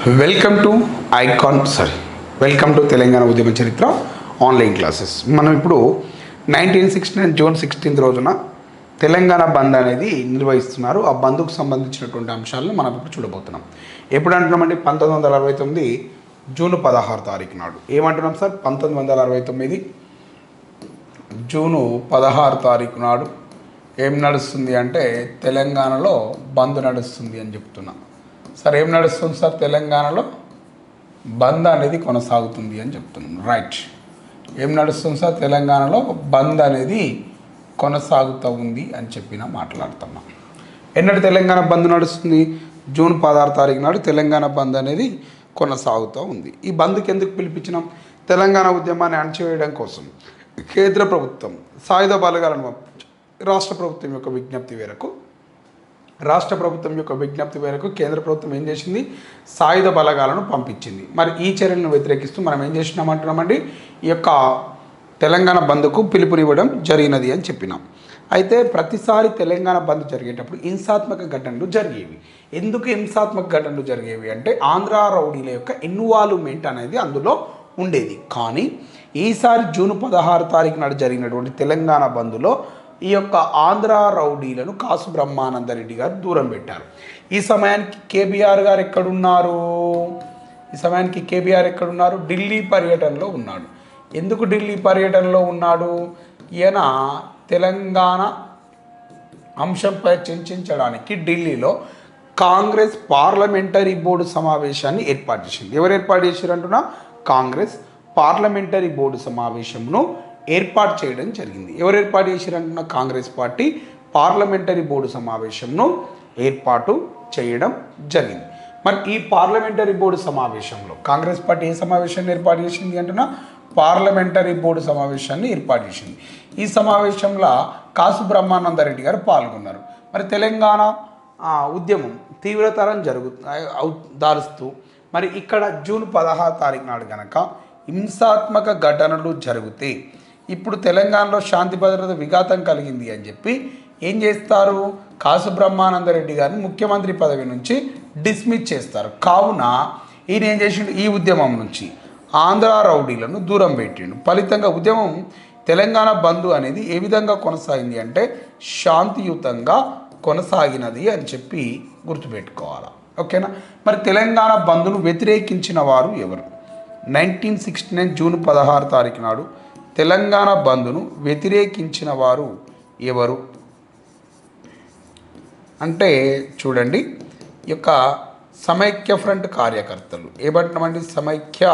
Welcome to icon sorry welcome to Telangana ఉద్యమ చరిత్ర online classes మనం ఇప్పుడు nineteen sixty nine June sixteenth రోజున తెలంగాణ బంద్ అనేది నిర్వహిస్తున్నారు. ఆ బంద్కు సంబంధించినటువంటి అంశాలను మనం ఇప్పుడు చూడబోతున్నాం. ఎప్పుడు అంటున్నామండి పంతొమ్మిది వందల అరవై తొమ్మిది జూన్ పదహారు తారీఖు నాడు. ఏమంటున్నాం సార్? పంతొమ్మిది వందల అరవై తొమ్మిది జూను పదహారు తారీఖు నాడు. ఏం నడుస్తుంది అంటే తెలంగాణలో బంద్ నడుస్తుంది అని చెప్తున్నాం. సార్ ఏం నడుస్తుంది సార్ తెలంగాణలో? బంద్ అనేది కొనసాగుతుంది అని చెప్తున్నాం రైట్ ఏం నడుస్తుంది సార్ తెలంగాణలో? బంద్ అనేది కొనసాగుతూ ఉంది అని చెప్పిన మాట్లాడుతున్నాం. ఎన్నటి తెలంగాణ బంద్ నడుస్తుంది? జూన్ పదహారు తారీఖు నాడు తెలంగాణ బంద్ అనేది కొనసాగుతూ ఉంది. ఈ బంద్కి ఎందుకు పిలిపించినాం? తెలంగాణ ఉద్యమాన్ని అణచివేయడం కోసం. కేంద్ర ప్రభుత్వం సాయుధ బలగాలను రాష్ట్ర ప్రభుత్వం యొక్క విజ్ఞప్తి మేరకు రాష్ట్ర ప్రభుత్వం యొక్క విజ్ఞప్తి మేరకు కేంద్ర ప్రభుత్వం ఏం చేసింది? సాయుధ బలగాలను పంపించింది. మరి ఈ చర్యలను వ్యతిరేకిస్తూ మనం ఏం చేసినామంటున్నామండి? ఈ యొక్క తెలంగాణ బంద్కు పిలుపునివ్వడం జరిగినది అని చెప్పినాం. అయితే ప్రతిసారి తెలంగాణ బంద్ జరిగేటప్పుడు హింసాత్మక ఘటనలు జరిగేవి. ఎందుకు హింసాత్మక ఘటనలు జరిగేవి అంటే ఆంధ్ర రౌడీల యొక్క ఇన్వాల్వ్మెంట్ అనేది అందులో ఉండేది. కానీ ఈసారి జూన్ పదహారు తారీఖు నాడు జరిగినటువంటి తెలంగాణ బంద్లో ఈ యొక్క ఆంధ్ర రౌడీలను కాసు బ్రహ్మానందరెడ్డి గారు దూరం పెట్టారు. ఈ సమయానికి కేబీఆర్ గారు ఎక్కడున్నారు? ఈ సమయానికి కేబీఆర్ ఎక్కడున్నారు? ఢిల్లీ పర్యటనలో ఉన్నాడు. ఎందుకు ఢిల్లీ పర్యటనలో ఉన్నాడు? ఈయన తెలంగాణ అంశంపై చర్చించడానికి ఢిల్లీలో కాంగ్రెస్ పార్లమెంటరీ బోర్డు సమావేశాన్ని ఏర్పాటు చేసింది. ఎవరు ఏర్పాటు చేశారు అంటున్నా? కాంగ్రెస్ పార్లమెంటరీ బోర్డు సమావేశంను ఏర్పాటు చేయడం జరిగింది. ఎవరు ఏర్పాటు చేశారంటున్న కాంగ్రెస్ పార్టీ పార్లమెంటరీ బోర్డు సమావేశంను ఏర్పాటు చేయడం జరిగింది. మరి ఈ పార్లమెంటరీ బోర్డు సమావేశంలో కాంగ్రెస్ పార్టీ ఏ సమావేశాన్ని ఏర్పాటు చేసింది అంటున్నా? పార్లమెంటరీ బోర్డు సమావేశాన్ని ఏర్పాటు చేసింది. ఈ సమావేశంలో కాసు బ్రహ్మానందరెడ్డి గారు పాల్గొన్నారు. మరి తెలంగాణ ఉద్యమం తీవ్రతరం జరుగు అవు- దారుస్తూ మరి ఇక్కడ జూన్ పదహారు తారీఖు నాడు కనుక హింసాత్మక ఘటనలు జరిగితే ఇప్పుడు తెలంగాణలో శాంతి భద్రత విఘాతం కలిగింది అని చెప్పి ఏం చేస్తారు? కాసు బ్రహ్మానందరెడ్డి గారిని ముఖ్యమంత్రి పదవి నుంచి డిస్మిస్ చేస్తారు. కావున ఈయన ఏం చేసిండు? ఈ ఉద్యమం నుంచి ఆంధ్ర రౌడీలను దూరం పెట్టిండు. ఫలితంగా ఉద్యమం తెలంగాణ బంధు అనేది ఏ విధంగా కొనసాగింది అంటే శాంతియుతంగా కొనసాగినది అని చెప్పి గుర్తుపెట్టుకోవాలి? ఓకేనా? మరి తెలంగాణ బంధును వ్యతిరేకించిన వారు ఎవరు? నైన్టీన్ సిక్స్టీ నైన్ జూన్ పదహారు తారీఖు నాడు తెలంగాణ బంద్ను వ్యతిరేకించిన వారు ఎవరు? అంటే చూడండి ఈ యొక్క సమైక్య ఫ్రంట్ కార్యకర్తలు. ఏమంటున్నామండి సమైక్య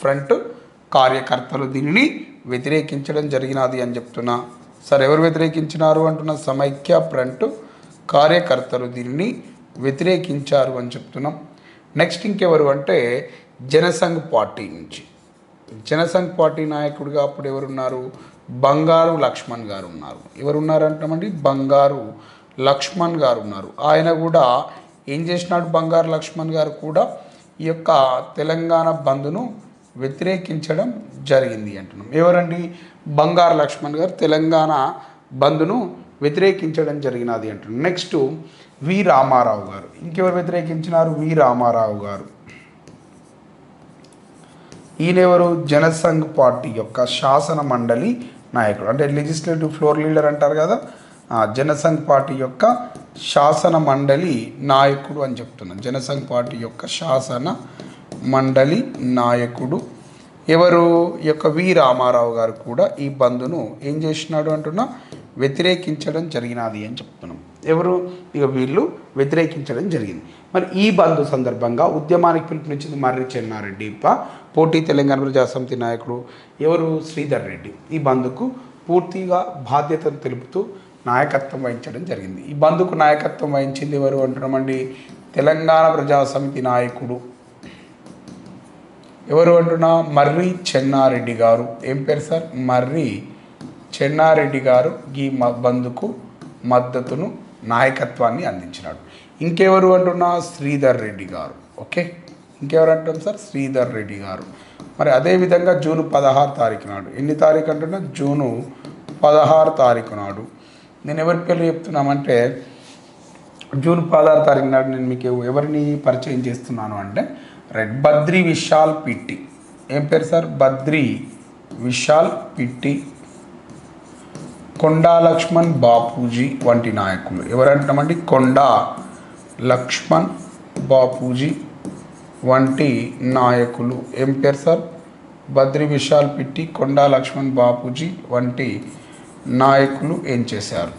ఫ్రంట్ కార్యకర్తలు దీనిని వ్యతిరేకించడం జరిగినది అని చెప్తున్నా. సరే ఎవరు వ్యతిరేకించినారు అంటున్న? సమైక్య ఫ్రంట్ కార్యకర్తలు దీనిని వ్యతిరేకించారు అని చెప్తున్నాం. నెక్స్ట్ ఇంకెవరు అంటే జనసంఘ్ పార్టీ నుంచి. జనసంఘ్ పార్టీ నాయకుడిగా అప్పుడు ఎవరున్నారు? బంగారు లక్ష్మణ్ గారు ఉన్నారు. ఎవరు ఉన్నారు అంటామండి బంగారు లక్ష్మణ్ గారు ఉన్నారు. ఆయన కూడా ఏం చేసినాడు? బంగారు లక్ష్మణ్ గారు కూడా ఈ యొక్క తెలంగాణ బంద్ను వ్యతిరేకించడం జరిగింది అంటున్నాం. ఎవరండి? బంగారు లక్ష్మణ్ గారు తెలంగాణ బంద్ను వ్యతిరేకించడం జరిగినది అంటున్నాం. నెక్స్ట్ వి రామారావు గారు. ఇంకెవరు వ్యతిరేకించినారు? వి రామారావు గారు. ఈయనెవరు? జనసంఘ్ పార్టీ యొక్క శాసన మండలి నాయకుడు. అంటే లెజిస్లేటివ్ ఫ్లోర్ లీడర్ అంటారు కదా? జనసంఘ్ పార్టీ యొక్క శాసన మండలి నాయకుడు అని చెప్తున్నాను. జనసంఘ్ పార్టీ యొక్క శాసన మండలి నాయకుడు. ఎవరు? యొక్క వి. రామారావు గారు కూడా ఈ బంద్ను ఏం చేసినాడు అంటున్నా? వ్యతిరేకించడం జరిగినది అని చెప్తున్నాం. ఎవరు? ఇక వీళ్ళు వ్యతిరేకించడం జరిగింది. మరి ఈ బంద్ సందర్భంగా ఉద్యమానికి పిలుపునిచ్చింది మర్రి చెన్నారెడ్డి. పోటీ తెలంగాణ ప్రజాసమితి నాయకుడు ఎవరు? శ్రీధర్ రెడ్డి. ఈ బంద్కు పూర్తిగా బాధ్యతను తెలుపుతూ నాయకత్వం వహించడం జరిగింది. ఈ బంద్కు నాయకత్వం వహించింది ఎవరు అంటున్నామండి? తెలంగాణ ప్రజాసమితి నాయకుడు ఎవరు అంటున్నా? మర్రి చెన్నారెడ్డి గారు. ఏం పేరు సార్? మర్రి చెన్నారెడ్డి గారు ఈ బంద్కు మద్దతును నాయకత్వాన్ని అందించినాడు. ఇంకెవరు అంటున్నా? శ్రీధర్ రెడ్డి గారు. ఓకే? ఇంకెవరు అంటాం సార్? శ్రీధర్ రెడ్డి గారు. మరి అదేవిధంగా జూన్ పదహారు తారీఖు నాడు. ఎన్ని తారీఖు అంటున్నా? జూను పదహారు తారీఖు నాడు. నేను ఎవరి పేర్లు చెప్తున్నామంటే జూన్ పదహారు తారీఖు నాడు నేను మీకు ఎవరిని పరిచయం చేస్తున్నాను అంటే రెడ్ బద్రి విశాల్ పిట్టి. ఏం పేరు సార్? బద్రి విశాల్ పిట్టి. కొండా లక్ష్మణ్ బాపూజీ వంటి నాయకులు. ఎవరంటామండి? కొండా లక్ష్మణ్ బాపూజీ వంటి నాయకులు. ఏం పేరు సార్? బద్రి విశాల్ పిట్టి కొండా లక్ష్మణ్ బాపూజీ వంటి నాయకులు ఏం చేశారు?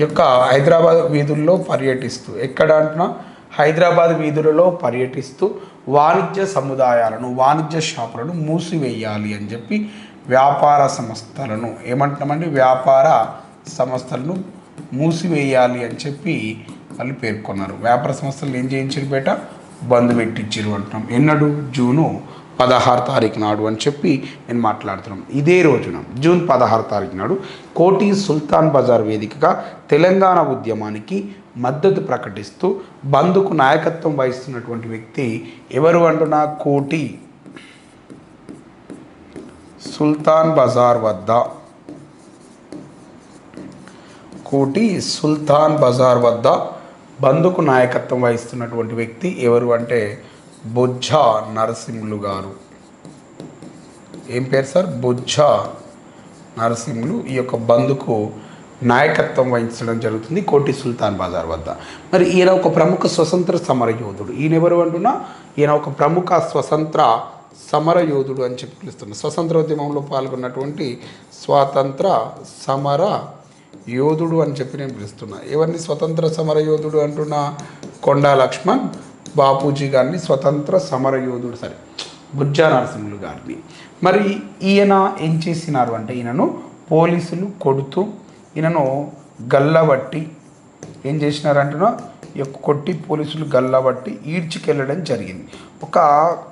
యొక్క హైదరాబాద్ వీధుల్లో పర్యటిస్తూ ఎక్కడ అంటున్నా? హైదరాబాద్ వీధులలో పర్యటిస్తూ వాణిజ్య సముదాయాలను వాణిజ్య షాపులను మూసివేయాలి అని చెప్పి వ్యాపార సంస్థలను ఏమంటున్నామండి? వ్యాపార సంస్థలను మూసివేయాలి అని చెప్పి వాళ్ళు పేర్కొన్నారు. వ్యాపార సంస్థలు ఏం చేయించారు బేట? బంద్ పెట్టించారు అంటున్నాం. ఎన్నడు? జూను పదహారు తారీఖు నాడు అని చెప్పి నేను మాట్లాడుతున్నాం. ఇదే రోజున జూన్ పదహారు తారీఖు నాడు కోటి సుల్తాన్ బజార్ వేదికగా తెలంగాణ ఉద్యమానికి మద్దతు ప్రకటిస్తూ బంద్కు నాయకత్వం వహిస్తున్నటువంటి వ్యక్తి ఎవరు అంటున్నా? కోటి సుల్తాన్ బజార్ వద్ద. కోటి సుల్తాన్ బజార్ వద్ద బంధుకు నాయకత్వం వహిస్తున్నటువంటి వ్యక్తి ఎవరు అంటే బొజ్జ నరసింహులు గారు. ఏం పేరు సార్? బొజ్జ నరసింహులు ఈ యొక్క బంధుకు నాయకత్వం వహించడం జరుగుతుంది కోటి సుల్తాన్ బజార్ వద్ద. మరి ఈయన ఒక ప్రముఖ స్వతంత్ర సమర యోధుడు ఈయన ఎవరు అంటున్నా? ఈయన ఒక ప్రముఖ స్వతంత్ర సమరయోధుడు అని చెప్పి పిలుస్తున్నారు. స్వతంత్ర ఉద్యమంలో పాల్గొన్నటువంటి స్వాతంత్ర సమర యోధుడు అని చెప్పి నేను పిలుస్తున్నా. ఎవరిని స్వతంత్ర సమర యోధుడు అంటున్నా? కొండా లక్ష్మణ్ బాపూజీ గారిని స్వతంత్ర సమర యోధుడు సరే బుజ్జా నరసింహులు గారిని. మరి ఈయన ఏం చేసినారు అంటే ఈయనను పోలీసులు కొడుతూ ఈయనను గల్లబట్టి ఏం చేసినారంటున్నా ఈ యొక్క కొట్టి పోలీసులు గల్లబట్టి ఈడ్చికెళ్ళడం జరిగింది. ఒక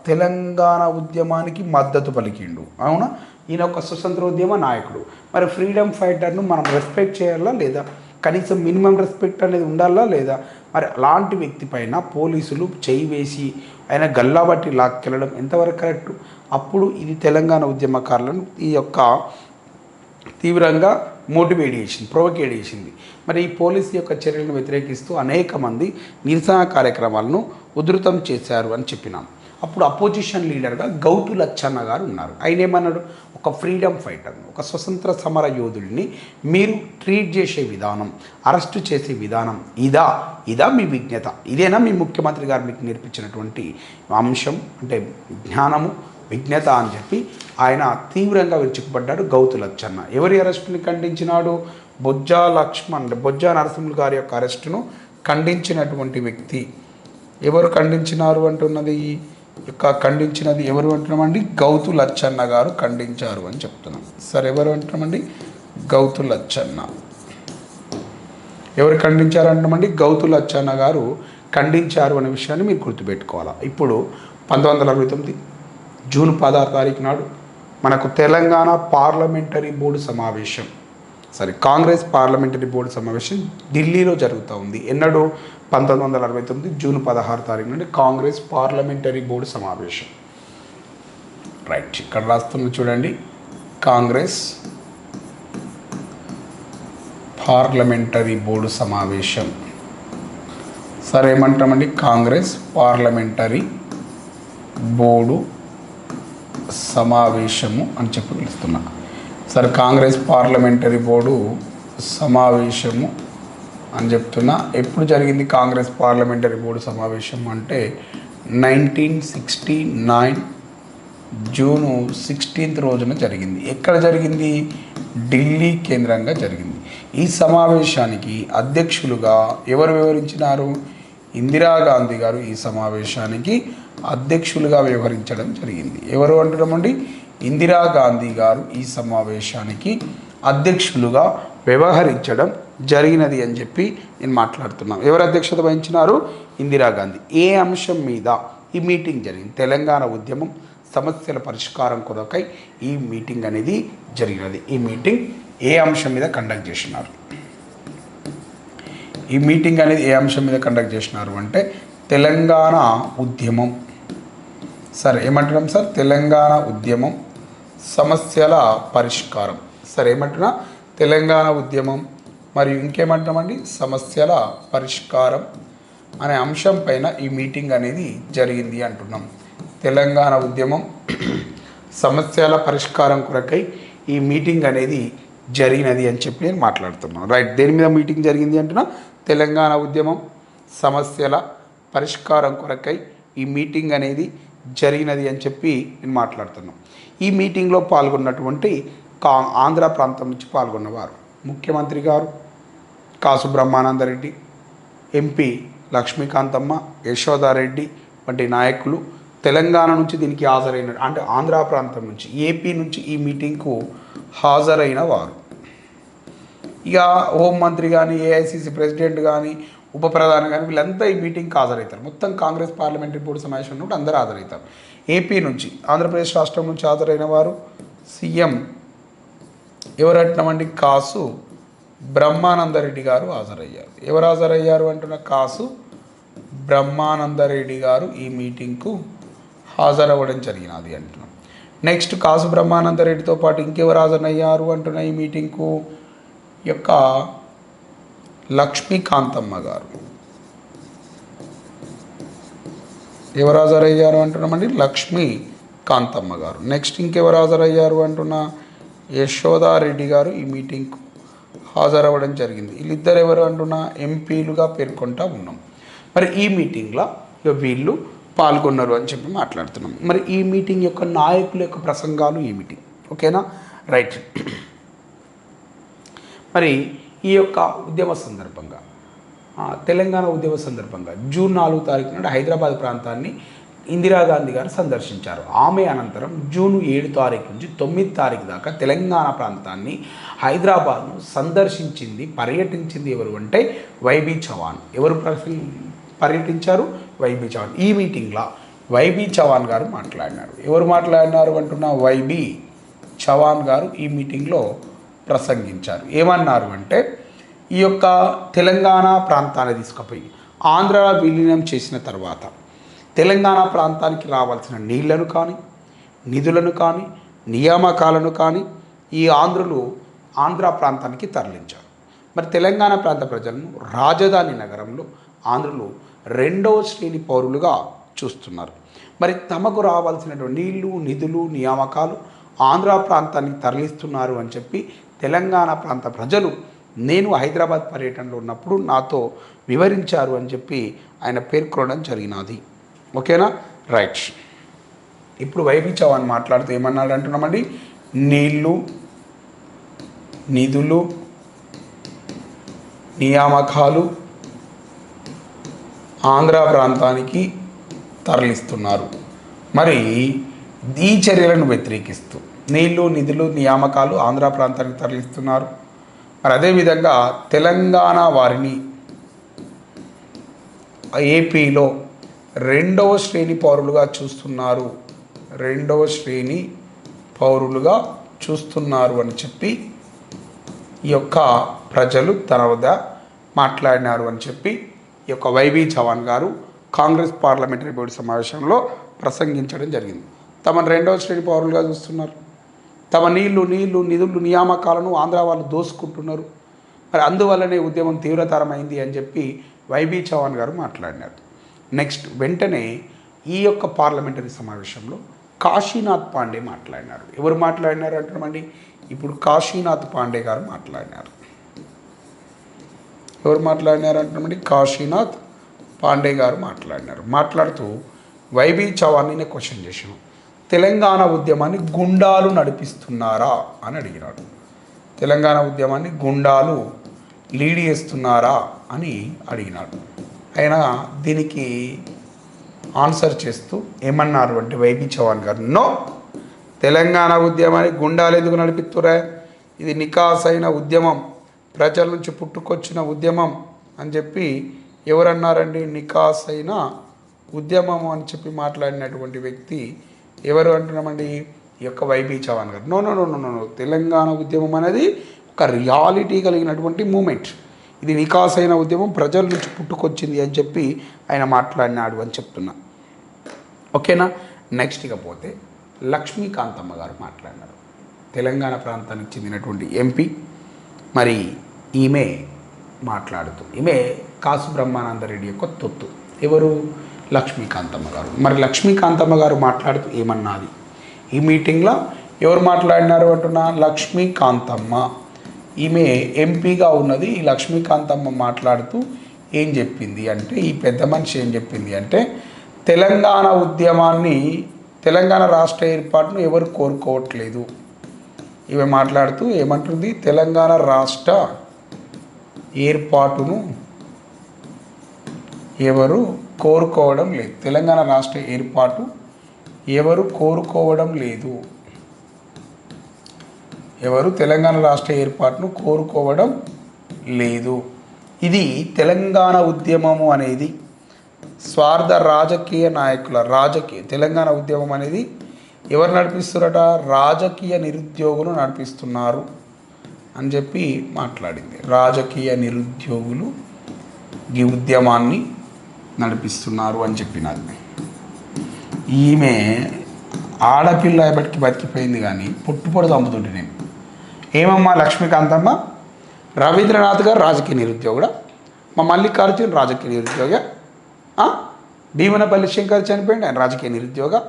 తెలంగాణ ఉద్యమానికి మద్దతు పలికిండు. అవునా? ఈయన ఒక స్వతంత్ర ఉద్యమ నాయకుడు. మరి ఫ్రీడమ్ ఫైటర్ను మనం రెస్పెక్ట్ చేయాలా లేదా? కనీసం మినిమం రెస్పెక్ట్ అనేది ఉండాలా లేదా? మరి అలాంటి వ్యక్తి పైన పోలీసులు చేయి వేసి ఆయన గల్లాబట్టి లాక్కెళ్ళడం ఎంతవరకు కరెక్ట్? అప్పుడు ఇది తెలంగాణ ఉద్యమకారులను ఈ యొక్క తీవ్రంగా మోటివేట్ చేసింది ప్రొవకేట్ చేసింది. మరి ఈ పోలీసు యొక్క చర్యలను వ్యతిరేకిస్తూ అనేక మంది నిరసన కార్యక్రమాలను ఉధృతం చేశారు అని చెప్పినాం. అప్పుడు అపోజిషన్ లీడర్గా గౌతు లచ్చన్న గారు ఉన్నారు. ఆయన ఏమన్నాడు? ఒక ఫ్రీడమ్ ఫైటర్ ఒక స్వతంత్ర సమర యోధుడిని మీరు ట్రీట్ చేసే విధానం అరెస్టు చేసే విధానం ఇదా ఇదా మీ విజ్ఞత. ఇదేనా మీ ముఖ్యమంత్రి గారు మీకు నేర్పించినటువంటి అంశం? అంటే జ్ఞానము విజ్ఞత అని చెప్పి ఆయన తీవ్రంగా విరుచుకుపడ్డాడు గౌతు లచ్చన్న. ఎవరి అరెస్టుని ఖండించినాడు? బొజ్జా లక్ష్మణ్ బొజ్జా నరసింహులు గారి యొక్క అరెస్టును ఖండించినటువంటి వ్యక్తి. ఎవరు ఖండించినారు అంటున్నది? ఈ యొక్క ఖండించినది ఎవరు అంటున్నామండి? గౌతు లచ్చన్న గారు ఖండించారు అని చెప్తున్నాం. సరే ఎవరు అంటున్నామండి? గౌతు లచ్చన్న. ఎవరు ఖండించారు అంటున్నామండి? గౌతు లచ్చన్న గారు ఖండించారు అనే విషయాన్ని మీరు గుర్తుపెట్టుకోవాలి? ఇప్పుడు పంతొమ్మిది వందల అరవై తొమ్మిది జూన్ పదహారు తారీఖు నాడు మనకు తెలంగాణ పార్లమెంటరీ బోర్డు సమావేశం. సారీ కాంగ్రెస్ పార్లమెంటరీ బోర్డు సమావేశం ఢిల్లీలో జరుగుతూ ఉంది. ఎన్నడూ పంతొమ్మిది వందల అరవై తొమ్మిది జూన్ పదహారు తారీఖు నుండి కాంగ్రెస్ పార్లమెంటరీ బోర్డు సమావేశం. రైట్ ఇక్కడ రాస్తున్న చూడండి. కాంగ్రెస్ పార్లమెంటరీ బోర్డు సమావేశం. సరే ఏమంటామండి? కాంగ్రెస్ పార్లమెంటరీ బోర్డు సమావేశము అని చెప్పి పిలుస్తున్నా. సార్ కాంగ్రెస్ పార్లమెంటరీ బోర్డు సమావేశము అని చెప్తున్నా. ఎప్పుడు జరిగింది కాంగ్రెస్ పార్లమెంటరీ బోర్డు సమావేశం అంటే nineteen sixty nine June sixteenth రోజున జరిగింది. ఎక్కడ జరిగింది? ఢిల్లీ కేంద్రంగా జరిగింది. ఈ సమావేశానికి అధ్యక్షులుగా ఎవరు వివరించినారు ఇందిరాగాంధీ గారు ఈ సమావేశానికి అధ్యక్షులుగా వ్యవహరించడం జరిగింది. ఎవరు అంటున్నామండి? ఇందిరాగాంధీ గారు ఈ సమావేశానికి అధ్యక్షులుగా వ్యవహరించడం జరిగినది అని చెప్పి నేను మాట్లాడుతున్నాను ఎవరు అధ్యక్షత వహించినారు? ఇందిరాగాంధీ ఏ అంశం మీద ఈ మీటింగ్ జరిగింది? తెలంగాణ ఉద్యమం సమస్యల పరిష్కారం కొరకై ఈ మీటింగ్ అనేది జరిగినది. ఈ మీటింగ్ ఏ అంశం మీద కండక్ట్ చేసినారు? ఈ మీటింగ్ అనేది ఏ అంశం మీద కండక్ట్ చేసినారు అంటే తెలంగాణ ఉద్యమం. సరే ఏమంటున్నాం సార్? తెలంగాణ ఉద్యమం సమస్యల పరిష్కారం. సరే ఏమంటున్నా? తెలంగాణ ఉద్యమం మరియు ఇంకేమంటున్నామండి సమస్యల పరిష్కారం అనే అంశం పైన ఈ మీటింగ్ అనేది జరిగింది అంటున్నాం. తెలంగాణ ఉద్యమం సమస్యల పరిష్కారం కొరకై ఈ మీటింగ్ అనేది జరిగినది అని చెప్పి నేను మాట్లాడుతున్నాను. రైట్ దేని మీద మీటింగ్ జరిగింది అంటున్నా? తెలంగాణ ఉద్యమం సమస్యల పరిష్కారం కొరకై ఈ మీటింగ్ అనేది జరిగినది అని చెప్పి నేను మాట్లాడుతున్నాను ఈ మీటింగ్లో పాల్గొన్నటువంటి కా ఆంధ్ర ప్రాంతం నుంచి పాల్గొన్నవారు. ముఖ్యమంత్రి గారు కాసు బ్రహ్మానందరెడ్డి ఎంపీ లక్ష్మీకాంతమ్మ యశోదారెడ్డి వంటి నాయకులు తెలంగాణ నుంచి దీనికి హాజరైన అంటే ఆంధ్ర ప్రాంతం నుంచి ఏపీ నుంచి ఈ మీటింగ్కు హాజరైన వారు. ఇక హోంమంత్రి కానీ ఏఐసిసి ప్రెసిడెంట్ కానీ ఉప ప్రధాన కానీ వీళ్ళంతా ఈ మీటింగ్కి హాజరవుతారు. మొత్తం కాంగ్రెస్ పార్లమెంటరీ బోర్డు సమావేశం నుండి అందరూ హాజరవుతారు. ఏపీ నుంచి ఆంధ్రప్రదేశ్ రాష్ట్రం నుంచి హాజరైన వారు సీఎం ఎవరంటున్నామండి కాసు బ్రహ్మానందరెడ్డి గారు హాజరయ్యారు. ఎవరు హాజరయ్యారు అంటున్న కాసు బ్రహ్మానందరెడ్డి గారు ఈ మీటింగ్కు హాజరవ్వడం జరిగినది అంటున్నాం. నెక్స్ట్ కాసు బ్రహ్మానందరెడ్డితో పాటు ఇంకెవరు హాజరయ్యారు అంటున్న ఈ మీటింగ్కు యొక్క లక్ష్మీకాంతమ్మ గారు. ఎవరు హాజరయ్యారు అంటున్నామండి? లక్ష్మీ కాంతమ్మ గారు. నెక్స్ట్ ఇంకెవరు హాజరయ్యారు అంటున్న? యశోదారెడ్డి గారు ఈ మీటింగ్కు హాజరవ్వడం జరిగింది. వీళ్ళిద్దరు ఎవరు అంటున్నా? ఎంపీలుగా పేర్కొంటా ఉన్నాం. మరి ఈ మీటింగ్లో వీళ్ళు పాల్గొన్నారు అని చెప్పి మాట్లాడుతున్నాం. మరి ఈ మీటింగ్ యొక్క నాయకుల యొక్క ప్రసంగాలు ఏమిటి? ఓకేనా? రైట్. మరి ఈ యొక్క ఉద్యమ సందర్భంగా తెలంగాణ ఉద్యమ సందర్భంగా జూన్ నాలుగు తారీఖు నాడు హైదరాబాద్ ప్రాంతాన్ని ఇందిరాగాంధీ గారు సందర్శించారు. ఆమె అనంతరం జూన్ ఏడు తారీఖు నుంచి తొమ్మిది తారీఖు దాకా తెలంగాణ ప్రాంతాన్ని హైదరాబాద్ను సందర్శించింది పర్యటించింది ఎవరు అంటే వైబీ చవాన్ ఎవరు పర్యటించారు? వైబీ చవాన్ ఈ మీటింగ్లో వైబీ చవాన్ గారు మాట్లాడినారు. ఎవరు మాట్లాడినారు అంటున్న? వైబీ చవాన్ గారు ఈ మీటింగ్లో ప్రసంగించారు. ఏమన్నారు అంటే ఈ యొక్క తెలంగాణ ప్రాంతాన్ని తీసుకుపోయి ఆంధ్ర విలీనం చేసిన తర్వాత తెలంగాణ ప్రాంతానికి రావాల్సిన నీళ్ళను కానీ నిధులను కానీ నియామకాలను కానీ ఈ ఆంధ్రులు ఆంధ్ర ప్రాంతానికి తరలించారు. మరి తెలంగాణ ప్రాంత ప్రజలను రాజధాని నగరంలో ఆంధ్రులు రెండవ శ్రేణి పౌరులుగా చూస్తున్నారు. మరి తమకు రావాల్సినటువంటి నీళ్ళు నిధులు నియామకాలు ఆంధ్ర ప్రాంతానికి తరలిస్తున్నారు అని చెప్పి తెలంగాణ ప్రాంత ప్రజలు నేను హైదరాబాద్ పర్యటనలో ఉన్నప్పుడు నాతో వివరించారు అని చెప్పి ఆయన పేర్కొనడం జరిగినది. ఓకేనా? రైట్. ఇప్పుడు వైబీ చవాన్ మాట్లాడుతూ ఏమన్నాడు అంటున్నామండి? నీళ్ళు నిధులు నియామకాలు ఆంధ్ర ప్రాంతానికి తరలిస్తున్నారు. మరి ఈ చర్యలను వ్యతిరేకిస్తూ నీళ్ళు నిధులు నియామకాలు ఆంధ్ర ప్రాంతానికి తరలిస్తున్నారు. మరి అదేవిధంగా తెలంగాణ వారిని ఏపీలో రెండవ శ్రేణి పౌరులుగా చూస్తున్నారు. రెండవ శ్రేణి పౌరులుగా చూస్తున్నారు అని చెప్పి ఈ యొక్క ప్రజలు తన వద్ద మాట్లాడినారు అని చెప్పి ఈ యొక్క వైవి చవాన్ గారు కాంగ్రెస్ పార్లమెంటరీ బోర్డు సమావేశంలో ప్రసంగించడం జరిగింది. తమను రెండవ శ్రేణి పౌరులుగా చూస్తున్నారు. తమ నీళ్ళు నీళ్ళు నిధులు నియామకాలను ఆంధ్ర వాళ్ళు దోసుకుంటున్నారు. మరి అందువల్లనే ఉద్యమం తీవ్రతరమైంది అని చెప్పి వైబీ చవాన్ గారు మాట్లాడినారు. నెక్స్ట్ వెంటనే ఈ యొక్క పార్లమెంటరీ సమావేశంలో కాశీనాథ్ పాండే మాట్లాడినారు. ఎవరు మాట్లాడినారు అంటున్నామండి? ఇప్పుడు కాశీనాథ్ పాండే గారు మాట్లాడినారు. ఎవరు మాట్లాడినారు అంటున్నామండి? కాశీనాథ్ పాండే గారు మాట్లాడినారు. మాట్లాడుతూ వైబీ చవాన్ని క్వశ్చన్ చేసాము తెలంగాణ ఉద్యమాన్ని గుండాలు నడిపిస్తున్నారా అని అడిగినాడు. తెలంగాణ ఉద్యమాన్ని గుండాలు లీడ్ చేస్తున్నారా అని అడిగినాడు. ఆయన దీనికి ఆన్సర్ చేస్తూ ఏమన్నారు అంటే వైబీ చవాన్ గారు నో తెలంగాణ ఉద్యమాన్ని గుండాలు ఎందుకు నడిపిస్తురా ఇది నికాసైన ఉద్యమం ప్రజల నుంచి పుట్టుకొచ్చిన ఉద్యమం అని చెప్పి ఎవరన్నారండి? నికాసైన ఉద్యమం అని చెప్పి మాట్లాడినటువంటి వ్యక్తి ఎవరు అంటున్నామండి? ఈ యొక్క వైబీ చవాన్ గారు. No no no no no Telangana ఉద్యమం అనేది ఒక రియాలిటీ కలిగినటువంటి మూమెంట్. ఇది వికాస్ అయిన ఉద్యమం ప్రజల నుంచి పుట్టుకొచ్చింది అని చెప్పి ఆయన మాట్లాడినాడు అని చెప్తున్నా. ఓకేనా? నెక్స్ట్ ఇకపోతే లక్ష్మీకాంతమ్మ గారు మాట్లాడినారు. తెలంగాణ ప్రాంతానికి చెందినటువంటి ఎంపీ. మరి ఈమె మాట్లాడుతూ ఈమె కాసు బ్రహ్మానందరెడ్డి యొక్క తొత్తు. ఎవరు? లక్ష్మీకాంతమ్మ గారు. మరి లక్ష్మీకాంతమ్మ గారు మాట్లాడుతూ ఏమన్నది? ఈ మీటింగ్లో ఎవరు మాట్లాడినారు అంటున్నా? లక్ష్మీకాంతమ్మ. ఈమె ఎంపీగా ఉన్నది ఈ లక్ష్మీకాంతమ్మ మాట్లాడుతూ ఏం చెప్పింది అంటే ఈ పెద్ద మనిషి ఏం చెప్పింది అంటే తెలంగాణ ఉద్యమాన్ని తెలంగాణ రాష్ట్ర ఏర్పాటును ఎవరు కోరుకోవట్లేదు. ఈమె మాట్లాడుతూ ఏమంటుంది? తెలంగాణ రాష్ట్ర ఏర్పాటును ఎవరు కోరుకోవడం లేదు. తెలంగాణ రాష్ట్ర ఏర్పాటు ఎవరు కోరుకోవడం లేదు. ఎవరు తెలంగాణ రాష్ట్ర ఏర్పాటును కోరుకోవడం లేదు. ఇది తెలంగాణ ఉద్యమము అనేది స్వార్థ రాజకీయ నాయకుల రాజకీయ తెలంగాణ ఉద్యమం అనేది ఎవరు నడిపిస్తున్నారట రాజకీయ నిరుద్యోగులు నడిపిస్తున్నారు అని చెప్పి మాట్లాడింది. రాజకీయ నిరుద్యోగులు ఈ ఉద్యమాన్ని నడిపిస్తున్నారు అని చెప్పినది ఈమె ఆడపిల్ల బతికి బతికిపోయింది కానీ పుట్టుపొడు చంపుతుంటే నేను. ఏమమ్మా లక్ష్మీకాంతమ్మ? రవీంద్రనాథ్ గారు రాజకీయ నిరుద్యోగుడు. మా మల్లికార్జున్ రాజకీయ నిరుద్యోగ. భీమనపల్లి శంకర్ చనిపోయింది ఆయన రాజకీయ నిరుద్యోగ.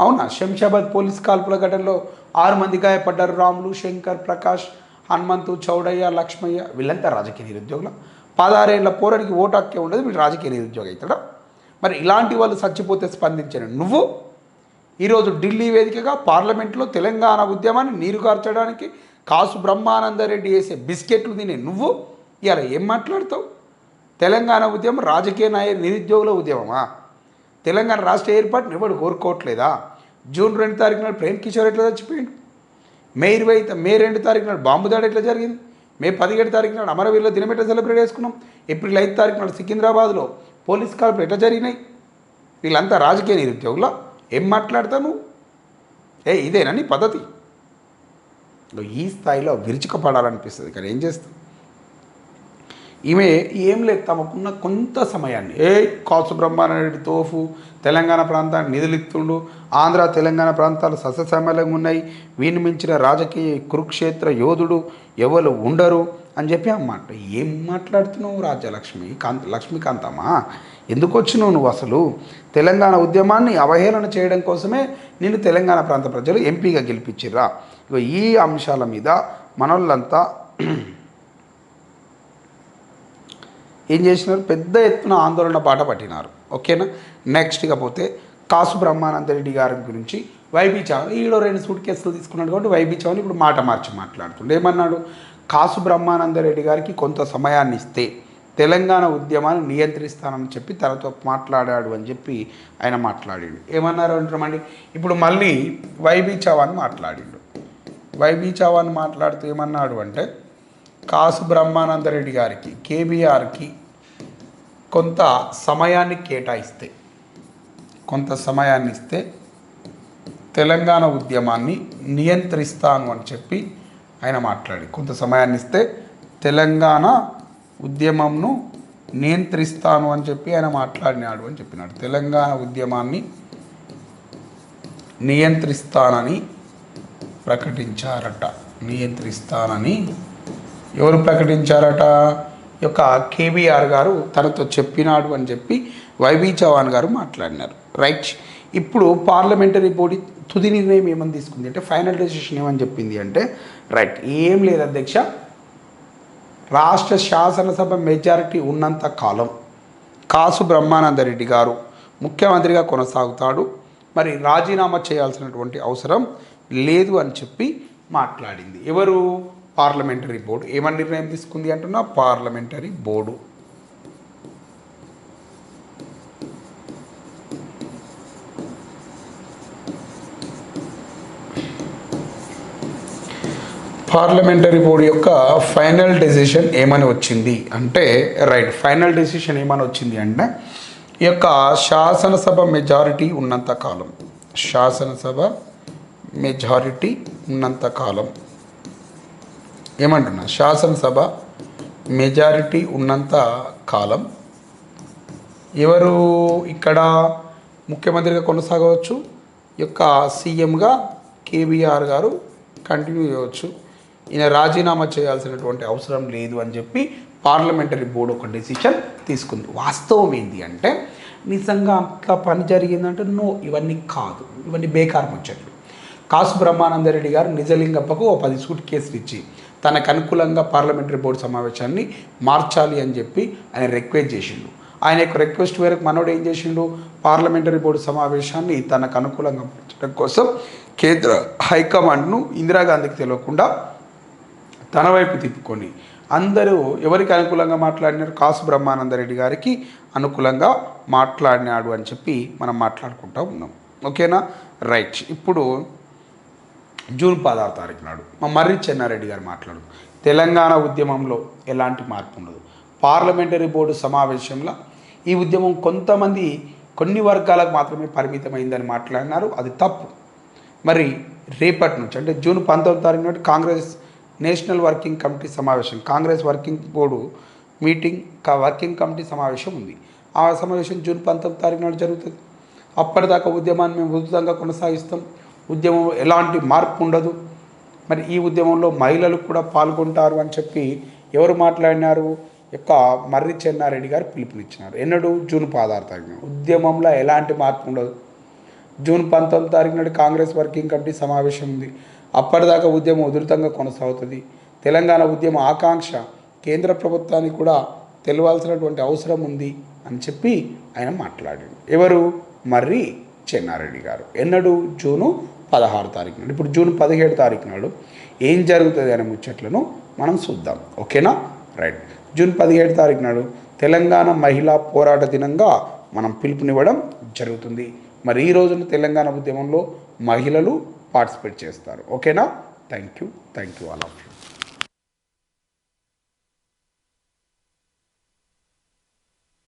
అవునా? శంషాబాద్ పోలీస్ కాల్పుల ఘటనలో ఆరు మంది గాయపడ్డారు. రాములు శంకర్ ప్రకాష్ హనుమంతు చౌడయ్య లక్ష్మయ్య వీళ్ళంతా రాజకీయ నిరుద్యోగులు. పదహారేళ్ళ పోరానికి ఓటు హక్కే ఉండదు వీడు రాజకీయ నిరుద్యోగం అవుతాడా. మరి ఇలాంటి వాళ్ళు చచ్చిపోతే స్పందించను. నువ్వు ఈరోజు ఢిల్లీ వేదికగా పార్లమెంట్లో తెలంగాణ ఉద్యమాన్ని నీరుగార్చడానికి కాసు బ్రహ్మానందరెడ్డి వేసే బిస్కెట్లు తినే నువ్వు ఇలా ఏం మాట్లాడతావు? తెలంగాణ ఉద్యమం రాజకీయ నాయ నిరుద్యోగుల ఉద్యమమా? తెలంగాణ రాష్ట్ర ఏర్పాటుని ఎవడు కోరుకోవట్లేదా? జూన్ రెండు తారీఖు నాడు ప్రేమ్ కిషోర్ ఎట్లా చచ్చిపోయిండు? మే ఇరవై మే రెండు తారీఖు నాడు బాంబు దాడి ఎట్లా జరిగింది? మే పదిహేడు తారీఖు నాడు అమరవీరుల దినం ఎట్లా సెలబ్రేట్ చేసుకున్నాం. ఏప్రిల్ ఐదు తారీఖు నాడు సికింద్రాబాద్లో పోలీస్ కాల్పులు ఎట్లా జరిగినాయి? వీళ్ళంతా రాజకీయ నిరుద్యోగుల? ఏం మాట్లాడతావు నువ్వు ఏ ఇదేనా నీ పద్ధతి? ఈ స్థాయిలో విరుచుకపడాలనిపిస్తుంది కానీ ఏం చేస్తావు ఈమె ఏం లేదు తమకున్న కొంత సమయాన్ని. ఏ కాసు బ్రహ్మారెడ్డి తోఫు తెలంగాణ ప్రాంతానికి నిధులిస్తుండు ఆంధ్ర తెలంగాణ ప్రాంతాలు సస్యశ్యామలంగా ఉన్నాయి. వీని మించిన రాజకీయ కురుక్షేత్ర యోధుడు ఎవరు ఉండరు అని చెప్పి అమ్మాట ఏం మాట్లాడుతున్నావు రాజ్యలక్ష్మి కాంత లక్ష్మీకాంతమ్మా ఎందుకు వచ్చినావు నువ్వు అసలు? తెలంగాణ ఉద్యమాన్ని అవహేళన చేయడం కోసమే నేను తెలంగాణ ప్రాంత ప్రజలు ఎంపీగా గెలిపించిర్రా. ఇక ఈ అంశాల మీద మనోళ్ళంతా ఏం చేసినారు? పెద్ద ఎత్తున ఆందోళన బాట పట్టినారు. ఓకేనా? నెక్స్ట్ ఇకపోతే కాసు బ్రహ్మానందరెడ్డి గారి గురించి వైబీ చవన్ ఈడో రెండు సూట్ కేసులు తీసుకున్నాడు కాబట్టి వైబీ చవన్ ఇప్పుడు మాట మార్చి మాట్లాడుతుండే. ఏమన్నాడు? కాసు బ్రహ్మానందరెడ్డి గారికి కొంత సమయాన్ని ఇస్తే తెలంగాణ ఉద్యమాన్ని నియంత్రిస్తానని చెప్పి తనతో మాట్లాడాడు అని చెప్పి ఆయన మాట్లాడాడు. ఏమన్నారు అంటామండి ఇప్పుడు మళ్ళీ వైబీ చవాన్ మాట్లాడిండు. వైబీ చవాన్ మాట్లాడుతూ ఏమన్నాడు అంటే కాసు బ్రహ్మానందరెడ్డి గారికి కేబీఆర్కి కొంత సమయాన్ని కేటాయిస్తే కొంత సమయాన్ని ఇస్తే తెలంగాణ ఉద్యమాన్ని నియంత్రిస్తాను అని చెప్పి ఆయన మాట్లాడి కొంత సమయాన్ని ఇస్తే తెలంగాణ ఉద్యమంను నియంత్రిస్తాను అని చెప్పి ఆయన మాట్లాడినాడు అని చెప్పినాడు. తెలంగాణ ఉద్యమాన్ని నియంత్రిస్తానని ప్రకటించారట. నియంత్రిస్తానని ఎవరు ప్రకటించారట? యొక్క కేబీఆర్ గారు తనతో చెప్పినాడు అని చెప్పి వైబీ చౌహాన్ గారు మాట్లాడినారు. రైట్. ఇప్పుడు పార్లమెంటరీ బోడీ తుది నిర్ణయం ఏమని తీసుకుంది అంటే ఫైనల్ డెసిషన్ ఏమని చెప్పింది అంటే రైట్. ఏం లేదు అధ్యక్ష. రాష్ట్ర శాసనసభ మెజారిటీ ఉన్నంత కాలం కాసు బ్రహ్మానందరెడ్డి గారు ముఖ్యమంత్రిగా కొనసాగుతాడు. మరి రాజీనామా చేయాల్సినటువంటి అవసరం లేదు అని చెప్పి మాట్లాడింది. ఎవరు? Parliamentary board. ఏమని నిర్ణయం తీసుకుంది అంటున్నా? Parliamentary board. పార్లమెంటరీ బోర్డు యొక్క ఫైనల్ డెసిషన్ ఏమని వచ్చింది అంటే రైట్ ఫైనల్ డెసిషన్ ఏమని వచ్చింది అంటే ఈ యొక్క శాసనసభ మెజారిటీ ఉన్నంత కాలం శాసనసభ మెజారిటీ ఉన్నంత కాలం. ఏమంటున్నా? శాసనసభ మెజారిటీ ఉన్నంత కాలం ఎవరు ఇక్కడ ముఖ్యమంత్రిగా కొనసాగవచ్చు? ఈ యొక్క సీఎంగా కేబీఆర్ గారు కంటిన్యూ చేయవచ్చు. ఈయన రాజీనామా చేయాల్సినటువంటి అవసరం లేదు అని చెప్పి పార్లమెంటరీ బోర్డు ఒక డెసిషన్ తీసుకుంది. వాస్తవం ఏంటి అంటే నిజంగా అట్లా పని జరిగిందంటే నో ఇవన్నీ కాదు. ఇవన్నీ బేకారం వచ్చేట్లు. కాసు బ్రహ్మానందరెడ్డి గారు నిజలింగప్పకు ఓ పది సూట్ కేసులు ఇచ్చి తనకు అనుకూలంగా పార్లమెంటరీ బోర్డు సమావేశాన్ని మార్చాలి అని చెప్పి ఆయన రిక్వెస్ట్ చేసిండు. ఆయన యొక్క రిక్వెస్ట్ మేరకు మనోడు ఏం చేసిండు? పార్లమెంటరీ బోర్డు సమావేశాన్ని తనకు అనుకూలంగా మార్చడం కోసం కేంద్ర హైకమాండ్ను ఇందిరాగాంధీకి తెలియకుండా తన వైపు తిప్పుకొని అందరూ ఎవరికి అనుకూలంగా మాట్లాడినారు? కాసు బ్రహ్మానందరెడ్డి గారికి అనుకూలంగా మాట్లాడినాడు అని చెప్పి మనం మాట్లాడుకుంటూ ఉన్నాం. ఓకేనా? రైట్. ఇప్పుడు జూన్ పదహారు తారీఖు నాడు మా మర్రి చెన్నారెడ్డి గారు మాట్లాడు. తెలంగాణ ఉద్యమంలో ఎలాంటి మార్పు ఉండదు. పార్లమెంటరీ బోర్డు సమావేశంలో ఈ ఉద్యమం కొంతమంది కొన్ని వర్గాలకు మాత్రమే పరిమితమైందని మాట్లాడినారు. అది తప్పు. మరి రేపటి నుంచి అంటే జూన్ పంతొమ్మిది తారీఖు నాటి కాంగ్రెస్ నేషనల్ వర్కింగ్ కమిటీ సమావేశం Congress working board meeting working committee సమావేశం ఉంది. ఆ సమావేశం జూన్ పంతొమ్మిది తారీఖు నాడు జరుగుతుంది. అప్పటిదాకా ఉద్యమాన్ని మేము ఉచితంగా కొనసాగిస్తాం. ఉద్యమం ఎలాంటి మార్పు ఉండదు. మరి ఈ ఉద్యమంలో మహిళలు కూడా పాల్గొంటారు అని చెప్పి ఎవరు మాట్లాడినారు? యొక్క మర్రి చెన్నారెడ్డి గారు పిలుపునిచ్చినారు. ఎన్నడు జూన్ పదహారు తారీఖున. ఉద్యమంలో ఎలాంటి మార్పు ఉండదు. జూన్ పంతొమ్మిది తారీఖు నాడు కాంగ్రెస్ వర్కింగ్ కమిటీ సమావేశం ఉంది. అప్పటిదాకా ఉద్యమం ఉధృతంగా కొనసాగుతుంది. తెలంగాణ ఉద్యమ ఆకాంక్ష కేంద్ర ప్రభుత్వానికి కూడా తెలియాల్సినటువంటి అవసరం ఉంది అని చెప్పి ఆయన మాట్లాడాడు ఎవరు? మర్రి చెన్నారెడ్డి గారు. ఎన్నడు జూను పదహారు తారీఖు నాడు. ఇప్పుడు జూన్ పదిహేడు తారీఖు నాడు ఏం జరుగుతుంది అనే ముచ్చట్లను మనం చూద్దాం. ఓకేనా? రైట్. జూన్ పదిహేడు తారీఖు నాడు తెలంగాణ మహిళా పోరాట దినంగా మనం పిలుపునివ్వడం జరుగుతుంది. మరి ఈ రోజున తెలంగాణ ఉద్యమంలో మహిళలు పార్టిసిపేట్ చేస్తారు. ఓకేనా? Thank you. Thank you all of you.